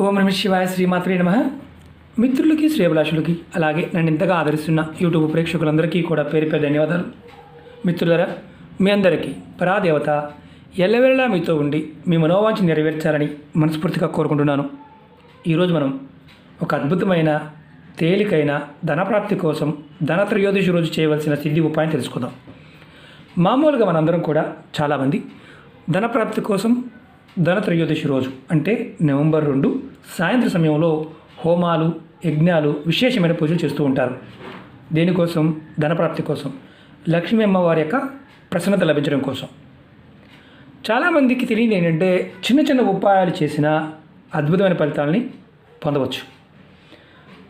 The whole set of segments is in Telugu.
ఓం నమ శివాయ శ్రీమాత్రే నమ. మిత్రులకి శ్రేయభిలాషులకి అలాగే నన్ను ఇంతగా ఆదరిస్తున్న యూట్యూబ్ ప్రేక్షకులందరికీ కూడా పేరు పేరు ధన్యవాదాలు. మిత్రులరా మీ అందరికీ పరాదేవత ఎల్లవేళలా మీతో ఉండి మీ మనోవాంఛ నెరవేర్చాలని మనస్ఫూర్తిగా కోరుకుంటున్నాను. ఈరోజు మనం ఒక అద్భుతమైన తేలికైన ధనప్రాప్తి కోసం ధన త్రయోదశి రోజు చేయవలసిన సిద్ధి ఉపాయం తెలుసుకుందాం. మామూలుగా మనందరం కూడా చాలామంది ధనప్రాప్తి కోసం ధన త్రయోదశి రోజు అంటే నవంబర్ రెండు సాయంత్రం సమయంలో హోమాలు యజ్ఞాలు విశేషమైన పూజలు చేస్తూ ఉంటారు. దేనికోసం? ధనప్రాప్తి కోసం. లక్ష్మీ అమ్మవారి యొక్క ప్రసన్నత లభించడం కోసం. చాలామందికి తెలియదు ఏంటంటే చిన్న చిన్న ఉపాయాలు చేసిన అద్భుతమైన ఫలితాలని పొందవచ్చు.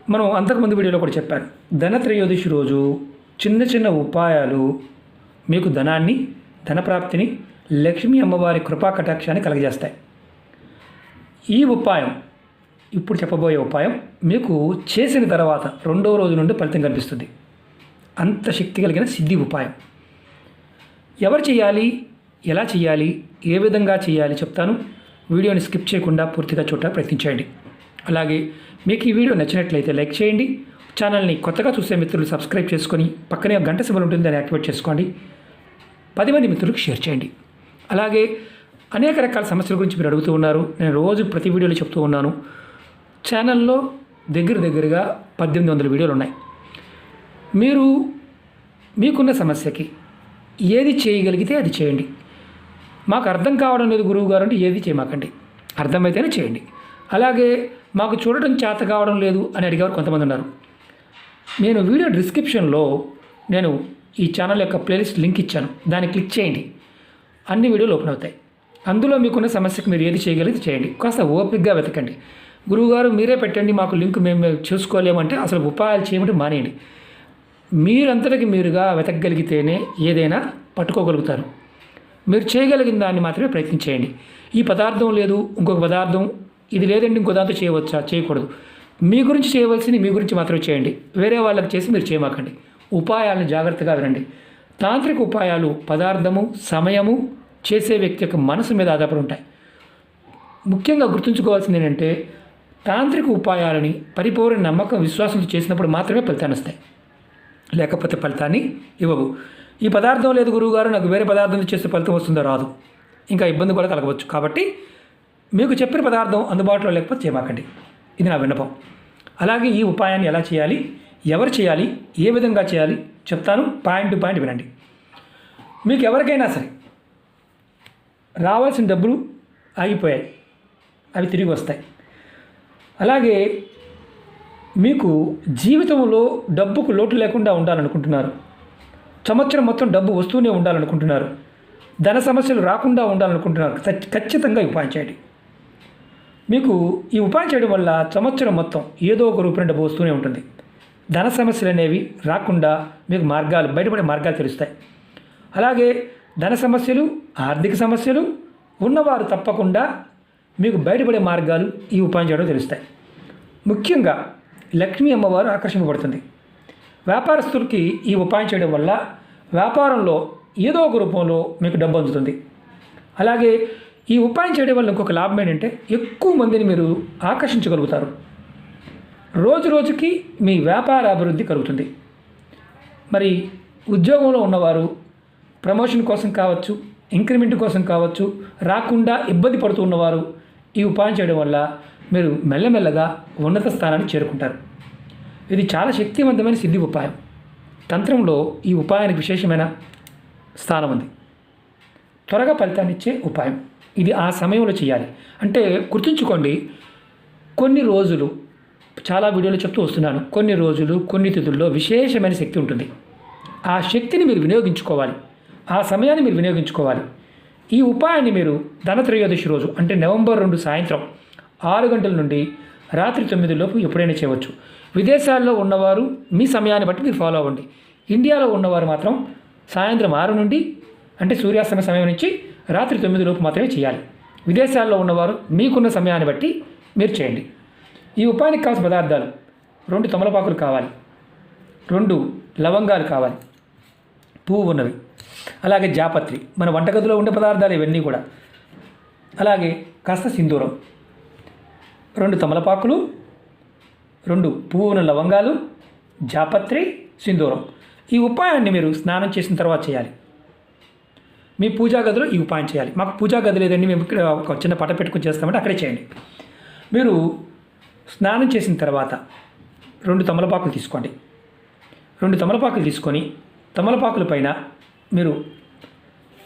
మనం అంతకుముందు వీడియోలో కూడా చెప్పాను. ధన త్రయోదశి రోజు చిన్న చిన్న ఉపాయాలు మీకు ధనాన్ని ధనప్రాప్తిని లక్ష్మీ అమ్మవారి కృపా కటాక్షాన్ని కలగజేస్తాయి. ఈ ఉపాయం ఇప్పుడు చెప్పబోయే ఉపాయం మీకు చేసిన తర్వాత రెండో రోజు నుండి ఫలితం కనిపిస్తుంది. అంత శక్తి కలిగిన సిద్ధి ఉపాయం. ఎవరు చేయాలి ఎలా చేయాలి ఏ విధంగా చేయాలి చెప్తాను. వీడియోని స్కిప్ చేయకుండా పూర్తిగా చూడటం ప్రయత్నించండి అలాగే మీకు ఈ వీడియో నచ్చినట్లయితే లైక్ చేయండి. ఛానల్ని కొత్తగా చూసే మిత్రులు సబ్స్క్రైబ్ చేసుకొని పక్కనే ఒక గంట సింబల్ ఉంటుంది దాన్ని యాక్టివేట్ చేసుకోండి. పది మంది మిత్రులకు షేర్ చేయండి. అలాగే అనేక రకాల సమస్యల గురించి మీరు అడుగుతూ ఉన్నారు. నేను రోజు ప్రతి వీడియోలో చెప్తూ ఉన్నాను. ఛానల్లో దగ్గర దగ్గరగా పద్దెనిమిది వందల వీడియోలు ఉన్నాయి. మీరు మీకున్న సమస్యకి ఏది చేయగలిగితే అది చేయండి. మాకు అర్థం కావడం లేదు గురువు గారు అంటే ఏది చేయమాకండి. అర్థమైతేనే చేయండి. అలాగే మాకు చూడటం చేత కావడం లేదు అని అడిగేవారు కొంతమంది ఉన్నారు. నేను వీడియో డిస్క్రిప్షన్లో నేను ఈ ఛానల్ యొక్క ప్లేలిస్ట్ లింక్ ఇచ్చాను. దాన్ని క్లిక్ చేయండి. అన్ని వీడియోలు ఓపెన్ అవుతాయి. అందులో మీకున్న సమస్యకు మీరు ఏది చేయగలిగితే చేయండి. కాస్త ఓపికగా వెతకండి. గురువుగారు మీరే పెట్టండి. మాకు లింక్ మేము చూసుకోలేమంటే అసలు ఉపాయాలు చేయమంటే మానేయండి. మీరంతటికి మీరుగా వెతకగలిగితేనే ఏదైనా పట్టుకోగలుగుతారు. మీరు చేయగలిగిన దాన్ని మాత్రమే ప్రయత్నం చేయండి. ఈ పదార్థం లేదు ఇంకొక పదార్థం ఇది లేదండి ఇంకో దాంతో చేయవచ్చా? చేయకూడదు. మీ గురించి చేయవలసింది మీ గురించి మాత్రమే చేయండి. వేరే వాళ్ళకి చేసి మీరు చేయమాకండి. ఉపాయాలను జాగ్రత్తగా వినండి. తాంత్రిక ఉపాయాలు పదార్థము సమయము చేసే వ్యక్తి యొక్క మనసు మీద ఆధారపడి ఉంటాయి. ముఖ్యంగా గుర్తుంచుకోవాల్సింది ఏంటంటే తాంత్రిక ఉపాయాలని పరిపూర్ణ నమ్మకం విశ్వాసంతో చేసినప్పుడు మాత్రమే ఫలితాన్ని వస్తాయి. లేకపోతే ఫలితాన్ని ఇవ్వవు. ఈ పదార్థం లేదు గురువుగారు నాకు వేరే పదార్థం చేస్తే ఫలితం వస్తుందో రాదు. ఇంకా ఇబ్బంది కూడా కలగవచ్చు. కాబట్టి మీకు చెప్పిన పదార్థం అందుబాటులో లేకపోతే చేయమాకండి. ఇది నా విన్నపం. అలాగే ఈ ఉపాయాన్ని ఎలా చేయాలి ఎవరు చేయాలి ఏ విధంగా చేయాలి చెప్తాను పాయింట్ టు పాయింట్ వినండి. మీకు ఎవరికైనా సరే రావాల్సిన డబ్బులు ఆగిపోయాయి. అవి తిరిగి వస్తాయి. అలాగే మీకు జీవితంలో డబ్బుకు లోటు లేకుండా ఉండాలనుకుంటున్నారు. సంవత్సరం మొత్తం డబ్బు వస్తూనే ఉండాలనుకుంటున్నారు. ధన సమస్యలు రాకుండా ఉండాలనుకుంటున్నారు. ఖచ్చితంగా ఉపాయం చేయండి. మీకు ఈ ఉపాయం చేయడం వల్ల సంవత్సరం మొత్తం ఏదో ఒక రూపాయి డబ్బు వస్తూనే ఉంటుంది. ధన సమస్యలు అనేవి రాకుండా మీకు మార్గాలు బయటపడే మార్గాలు తెలుస్తాయి. అలాగే ధన సమస్యలు ఆర్థిక సమస్యలు ఉన్నవారు తప్పకుండా మీకు బయటపడే మార్గాలు ఈ ఉపాయం చేయడం తెలుస్తాయి. ముఖ్యంగా లక్ష్మీ అమ్మవారు ఆకర్షింపబడుతుంది. వ్యాపారస్తులకి ఈ ఉపాయం చేయడం వల్ల వ్యాపారంలో ఏదో ఒక రూపంలో మీకు డబ్బు అందుతుంది. అలాగే ఈ ఉపాయం చేయడం వల్ల ఇంకొక లాభం ఏంటంటే ఎక్కువ మందిని మీరు ఆకర్షించగలుగుతారు. రోజు రోజుకి మీ వ్యాపార అభివృద్ధి కలుగుతుంది. మరి ఉద్యోగంలో ఉన్నవారు ప్రమోషన్ కోసం కావచ్చు ఇంక్రిమెంట్ కోసం కావచ్చు రాకుండా ఇబ్బంది పడుతూ ఉన్నవారు ఈ ఉపాయం చేయడం వల్ల మీరు మెల్లమెల్లగా ఉన్నత స్థానాన్ని చేరుకుంటారు. ఇది చాలా శక్తివంతమైన సిద్ధి ఉపాయం. తంత్రంలో ఈ ఉపాయానికి విశేషమైన స్థానం ఉంది. త్వరగా ఫలితాన్ని ఇచ్చే ఉపాయం. ఇది ఆ సమయంలో చేయాలి. అంటే గుర్తుంచుకోండి కొన్ని రోజులు చాలా వీడియోలు చెప్తూ వస్తున్నాను కొన్ని రోజులు కొన్ని తిథుల్లో విశేషమైన శక్తి ఉంటుంది. ఆ శక్తిని మీరు వినియోగించుకోవాలి. ఆ సమయాన్ని మీరు వినియోగించుకోవాలి. ఈ ఉపాయాన్ని మీరు ధనత్రయోదశి రోజు అంటే నవంబర్ రెండు సాయంత్రం ఆరు గంటల నుండి రాత్రి తొమ్మిది లోపు ఎప్పుడైనా చేయవచ్చు. విదేశాల్లో ఉన్నవారు మీ సమయాన్ని బట్టి మీరు ఫాలో అవ్వండి. ఇండియాలో ఉన్నవారు మాత్రం సాయంత్రం ఆరు నుండి అంటే సూర్యాస్తమ సమయం నుంచి రాత్రి తొమ్మిది లోపు మాత్రమే చేయాలి. విదేశాల్లో ఉన్నవారు మీకున్న సమయాన్ని బట్టి మీరు చేయండి. ఈ ఉపాయానికి కావాల్సిన పదార్థాలు రెండు తమలపాకులు కావాలి. రెండు లవంగాలు కావాలి. పువ్వు ఉన్నవి. అలాగే జాపత్రి మన వంటగదిలో ఉండే పదార్థాలు ఇవన్నీ కూడా. అలాగే కాస్త సింధూరం రెండు తమలపాకులు రెండు పువ్వున లవంగాలు జాపత్రి సింధూరం. ఈ ఉపాయాన్ని మీరు స్నానం చేసిన తర్వాత చేయాలి. మీ పూజా గదిలో ఈ ఉపాయం చేయాలి. మాకు పూజా గది లేదండి మేము ఇక్కడ ఒక చిన్న పట పెట్టుకుని చేస్తామంటే అక్కడే చేయండి. మీరు స్నానం చేసిన తర్వాత రెండు తమలపాకులు తీసుకోండి. రెండు తమలపాకులు తీసుకొని తమలపాకుల పైన మీరు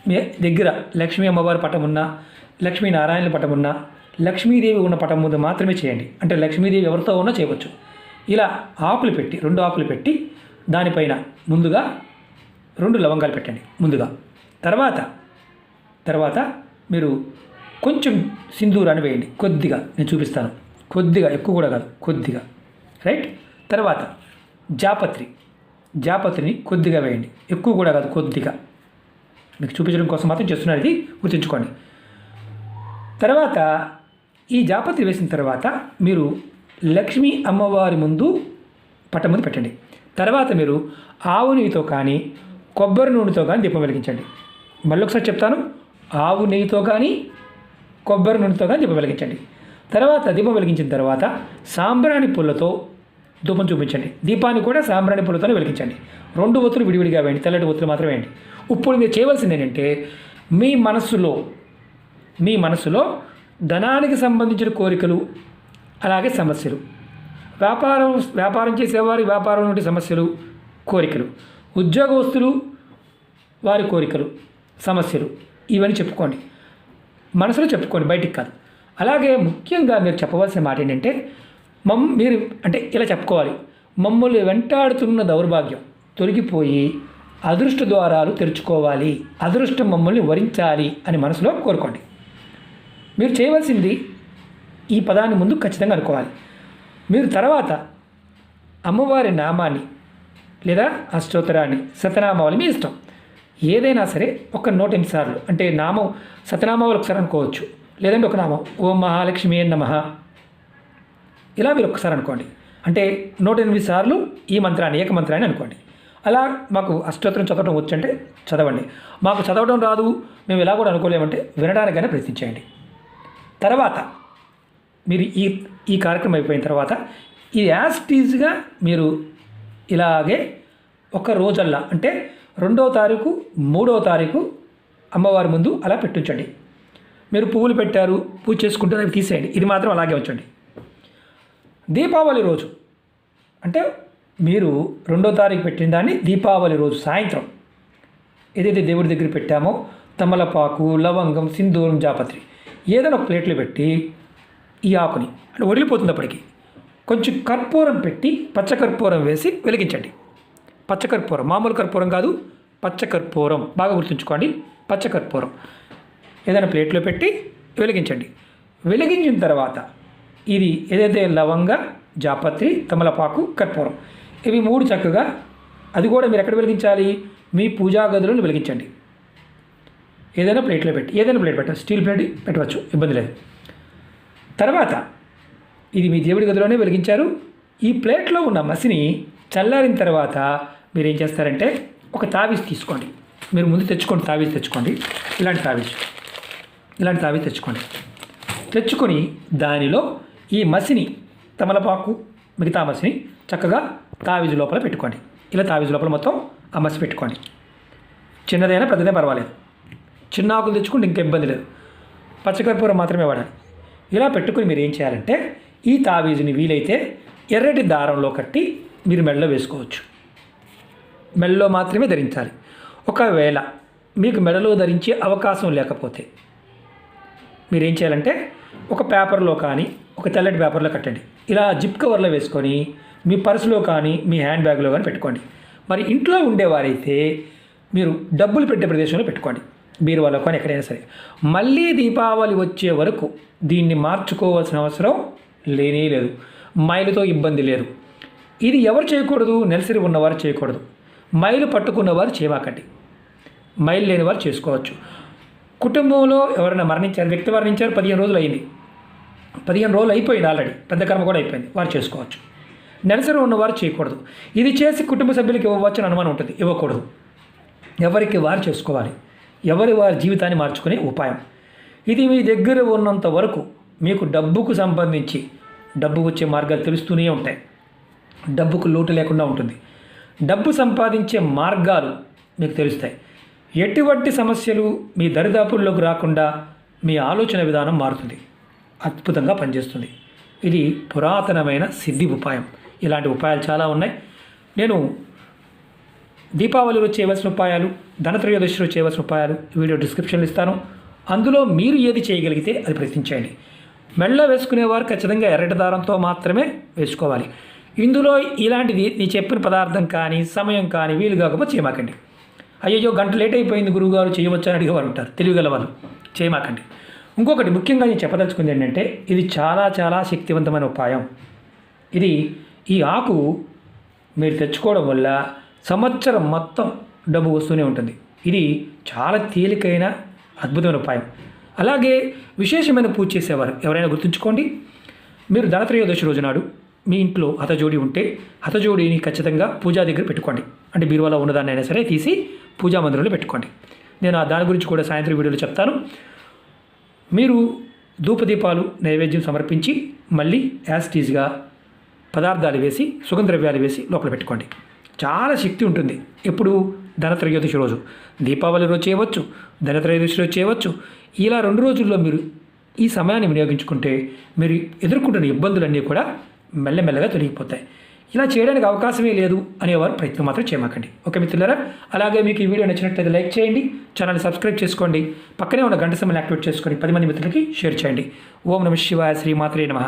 మీ దగ్గర లక్ష్మీ అమ్మవారి పటం ఉన్నా లక్ష్మీనారాయణ పటం ఉన్నా లక్ష్మీదేవి ఉన్న పటం ముందు మాత్రమే చేయండి. అంటే లక్ష్మీదేవి ఎవరితో ఉన్నా చేయవచ్చు. ఇలా ఆకులు పెట్టి రెండు ఆకులు పెట్టి దానిపైన ముందుగా రెండు లవంగాలు పెట్టండి. ముందుగా. తర్వాత తర్వాత మీరు కొంచెం సింధూరాన్ని వేయండి. కొద్దిగా. నేను చూపిస్తాను. కొద్దిగా. ఎక్కువ కూడా కాదు. కొద్దిగా. రైట్? తర్వాత జాపత్రి. జాపత్రిని కొద్దిగా వేయండి. ఎక్కువ కూడా కాదు కొద్దిగా. మీకు చూపించడం కోసం మాత్రం చేస్తున్నారు ఇది గుర్తుంచుకోండి. తర్వాత ఈ జాపత్రి వేసిన తర్వాత మీరు లక్ష్మీ అమ్మవారి ముందు పట్ట ముందు పెట్టండి. తర్వాత మీరు ఆవు నెయ్యితో కానీ కొబ్బరి నూనెతో కానీ దీపం వెలిగించండి. మళ్ళీ ఒకసారి చెప్తాను ఆవు నెయ్యితో కానీ కొబ్బరి నూనెతో కానీ దీపం వెలిగించండి. తర్వాత దీపం వెలిగించిన తర్వాత సాంబ్రాణి పుల్లతో ధూపం చూపించండి. దీపాన్ని కూడా సాంబ్రాణి పుల్లతోనే వెలిగించండి. రెండు ఒత్తులు విడివిడిగా వేయండి. తెల్లటి ఒత్తులు మాత్రమే వేయండి. ఇప్పుడు మీరు చేయవలసింది ఏంటంటే మీ మనస్సులో మీ మనసులో ధనానికి సంబంధించిన కోరికలు అలాగే సమస్యలు. వ్యాపారం వ్యాపారం చేసేవారి వ్యాపారం నుండి సమస్యలు కోరికలు. ఉద్యోగస్తులు వారి కోరికలు సమస్యలు. ఇవన్నీ చెప్పుకోండి. మనసులో చెప్పుకోండి. బయటికి కాదు. అలాగే ముఖ్యంగా మీరు చెప్పవలసిన మాట ఏంటంటే మమ్ మీరు అంటే ఇలా చెప్పుకోవాలి. మమ్మల్ని వెంటాడుతున్న దౌర్భాగ్యం తొలగిపోయి అదృష్ట ద్వారాలు తెరుచుకోవాలి. అదృష్టం మమ్మల్ని వరించాలి అని మనసులో కోరుకోండి. మీరు చేయవలసింది ఈ పదాన్ని ముందు ఖచ్చితంగా అనుకోవాలి. మీరు తర్వాత అమ్మవారి నామాన్ని లేదా అష్టోత్తరాన్ని సతనామావళి మీ ఇష్టం. ఏదైనా సరే ఒక నూట ఎనిమిది సార్లు అంటే నామం సతనామావళి ఒకసారి అనుకోవచ్చు. లేదంటే ఒక నామం ఓం మహాలక్ష్మి నమ ఇలా మీరు ఒక్కసారి అనుకోండి. అంటే నూట ఎనిమిది సార్లు ఈ మంత్రాన్ని ఏక మంత్రాన్ని అనుకోండి. అలా మాకు అష్టోత్తరం చదవడం వచ్చంటే చదవండి. మాకు చదవడం రాదు మేము ఇలా కూడా అనుకోలేమంటే వినడానికైనా ప్రయత్నించేయండి. తర్వాత మీరు ఈ ఈ కార్యక్రమం అయిపోయిన తర్వాత ఇది యాజ్ టీజ్గా మీరు ఇలాగే ఒక రోజల్లా అంటే రెండవ తారీఖు మూడవ తారీఖు అమ్మవారి ముందు అలా పెట్టించండి మీరు పువ్వులు పెట్టారు పూజ చేసుకుంటే అవి తీసేయండి. ఇది మాత్రం అలాగే ఉంచండి. దీపావళి రోజు. అంటే మీరు రెండో తారీఖు పెట్టిన దాన్ని దీపావళి రోజు సాయంత్రం. ఏదైతే దేవుడి దగ్గర పెట్టామో తమలపాకు లవంగం సింధూరం జాపత్రి ఏదైనా ఒక ప్లేట్లో పెట్టి ఈ ఆకుని అంటే వదిలిపోతుంది అప్పటికి. కొంచెం కర్పూరం పెట్టి పచ్చకర్పూరం వేసి వెలిగించండి. పచ్చకర్పూరం మామూలు కర్పూరం కాదు పచ్చకర్పూరం బాగా గుర్తుంచుకోండి పచ్చకర్పూరం ఏదైనా ప్లేట్లో పెట్టి వెలిగించండి. వెలిగించిన తర్వాత ఇది ఏదైతే లవంగ జాపత్రి తమలపాకు కర్పూరం. ఇవి మూడు చక్కగా అది కూడా మీరు ఎక్కడ వెలిగించాలి? మీ పూజా గదులను వెలిగించండి. ఏదైనా ప్లేట్లో పెట్టి ఏదైనా ప్లేట్ పెట్టచ్చు స్టీల్ ప్లేట్ పెట్టవచ్చు ఇబ్బంది లేదు. తర్వాత ఇది మీ దేవుడి గదిలోనే వెలిగించారు. ఈ ప్లేట్లో ఉన్న మసిని చల్లారిన తర్వాత మీరు ఏం చేస్తారంటే ఒక తావీజ్ తీసుకోండి. మీరు ముందు తెచ్చుకోండి తావీజ్ తెచ్చుకోండి. ఇలాంటి తావీజ్ ఇలాంటి తావీజ్ తెచ్చుకోండి. తెచ్చుకొని దానిలో ఈ మసిని తమలపాకు మిగతా మసిని చక్కగా తావిజు లోపల పెట్టుకోండి. ఇలా తావిజు లోపల మొత్తం ఆ మసి పెట్టుకోండి. చిన్నదైనా పెద్దదైనా పర్వాలేదు. చిన్న ఆకులు తెచ్చుకుంటే ఇంకా ఇబ్బంది లేదు. పచ్చకర్పూరం మాత్రమే వాడాలి. ఇలా పెట్టుకుని మీరు ఏం చేయాలంటే ఈ తావీజుని వీలైతే ఎర్రటి దారంలో కట్టి మీరు మెడలో వేసుకోవచ్చు. మెడలో మాత్రమే ధరించాలి. ఒకవేళ మీకు మెడలో ధరించే అవకాశం లేకపోతే మీరు ఏం చేయాలంటే ఒక పేపర్లో కానీ ఒక తెల్లటి పేపర్లో కట్టండి. ఇలా జిప్ కవర్లో వేసుకొని మీ పర్సులో కానీ మీ హ్యాండ్ బ్యాగ్లో కానీ పెట్టుకోండి. మరి ఇంట్లో ఉండేవారైతే మీరు డబ్బులు పెట్టే ప్రదేశంలో పెట్టుకోండి. బీరువాలో కానీ ఎక్కడైనా సరే. మళ్ళీ దీపావళి వచ్చే వరకు దీన్ని మార్చుకోవాల్సిన అవసరం లేనే లేదు. మైలుతో ఇబ్బంది లేదు. ఇది ఎవరు చేయకూడదు? నెలసరి ఉన్నవారు చేయకూడదు. మైలు పట్టుకున్నవారు చేయమాకండి. మైలు లేని వారు చేసుకోవచ్చు. కుటుంబంలో ఎవరైనా మరణించారు వ్యక్తి మరణించారు పదిహేను రోజులు అయింది. పదిహేను రోజులు అయిపోయింది ఆల్రెడీ పెద్ద కర్మ కూడా అయిపోయింది. వారు చేసుకోవచ్చు. నెలసరి ఉన్నవారు చేయకూడదు. ఇది చేసి కుటుంబ సభ్యులకు ఇవ్వవచ్చు అని అనుమానం ఉంటుంది. ఇవ్వకూడదు. ఎవరికి వారు చేసుకోవాలి. ఎవరి వారి జీవితాన్ని మార్చుకునే ఉపాయం. ఇది మీ దగ్గర ఉన్నంత వరకు మీకు డబ్బుకు సంబంధించి డబ్బు వచ్చే మార్గాలు తెలుస్తూనే ఉంటాయి. డబ్బుకు లోటు లేకుండా ఉంటుంది. డబ్బు సంపాదించే మార్గాలు మీకు తెలుస్తాయి. ఎటువంటి సమస్యలు మీ దరిదాపుల్లోకి రాకుండా మీ ఆలోచన విధానం మారుతుంది. అద్భుతంగా పనిచేస్తుంది. ఇది పురాతనమైన సిద్ధి ఉపాయం. ఇలాంటి ఉపాయాలు చాలా ఉన్నాయి. నేను దీపావళిలో చేయవలసిన ఉపాయాలు ధనత్రయోదశిలో చేయవలసిన ఉపాయాలు వీడియో డిస్క్రిప్షన్లో ఇస్తాను. అందులో మీరు ఏది చేయగలిగితే అది ప్రయత్నించండి. మెళ్ళ వేసుకునేవారు ఖచ్చితంగా ఎర్రటి దారంతో మాత్రమే వేసుకోవాలి. ఇందులో ఇలాంటిది నీ చెప్పిన పదార్థం కానీ సమయం కానీ వీలు కాకపోతే చేయమాకండి. అయ్యో గంట లేట్ అయిపోయింది గురువుగారు చేయవచ్చని అని అడిగేవారు ఉంటారు. తెలివిగల వాళ్ళు చేయమాకండి. ఇంకొకటి ముఖ్యంగా నేను చెప్పదలుచుకుంది ఏంటంటే ఇది చాలా చాలా శక్తివంతమైన ఉపాయం. ఇది ఈ ఆకు మీరు తెచ్చుకోవడం వల్ల సంవత్సరం మొత్తం డబ్బు వస్తూనే ఉంటుంది. ఇది చాలా తేలికైన అద్భుతమైన ఉపాయం. అలాగే విశేషమైన పూజ చేసేవారు. ఎవరైనా గుర్తుంచుకోండి మీరు ధనత్రయోదశి రోజు నాడు మీ ఇంట్లో హతజోడి ఉంటే హతజోడిని ఖచ్చితంగా పూజా దగ్గర పెట్టుకోండి. అంటే బీరువాలో ఉన్నదాన్ని అయినా సరే తీసి పూజా మందిరంలో పెట్టుకోండి. నేను ఆ దాని గురించి కూడా సాయంత్రం వీడియోలో చెప్తాను. మీరు ధూపదీపాలు నైవేద్యం సమర్పించి మళ్ళీ యాస్టీజ్గా పదార్థాలు వేసి సుగంధద్రవ్యాలు వేసి లోపల పెట్టుకోండి. చాలా శక్తి ఉంటుంది. ఎప్పుడు? ధనత్రయోదశి రోజు. దీపావళి రోజు చేయవచ్చు ధనత్రయోదశి రోజు చేయవచ్చు. ఇలా రెండు రోజుల్లో మీరు ఈ సమయాన్ని వినియోగించుకుంటే మీరు ఎదుర్కొంటున్న ఇబ్బందులన్నీ కూడా మెల్లమెల్లగా తొలగిపోతాయి. ఇలా చేయడానికి అవకాశమే లేదు అనేవారు ప్రయత్నం మాత్రం చేయమాకండి. ఓకే మిత్రులారా? అలాగే మీకు ఈ వీడియో నచ్చినట్లయితే లైక్ చేయండి ఛానల్ సబ్స్క్రైబ్ చేసుకోండి పక్కనే ఉన్న గంట సమయం యాక్టివేట్ చేసుకొని పది మంది మిత్రులకి షేర్ చేయండి. ఓం నమ శివాయ శ్రీమాత్రే నమ.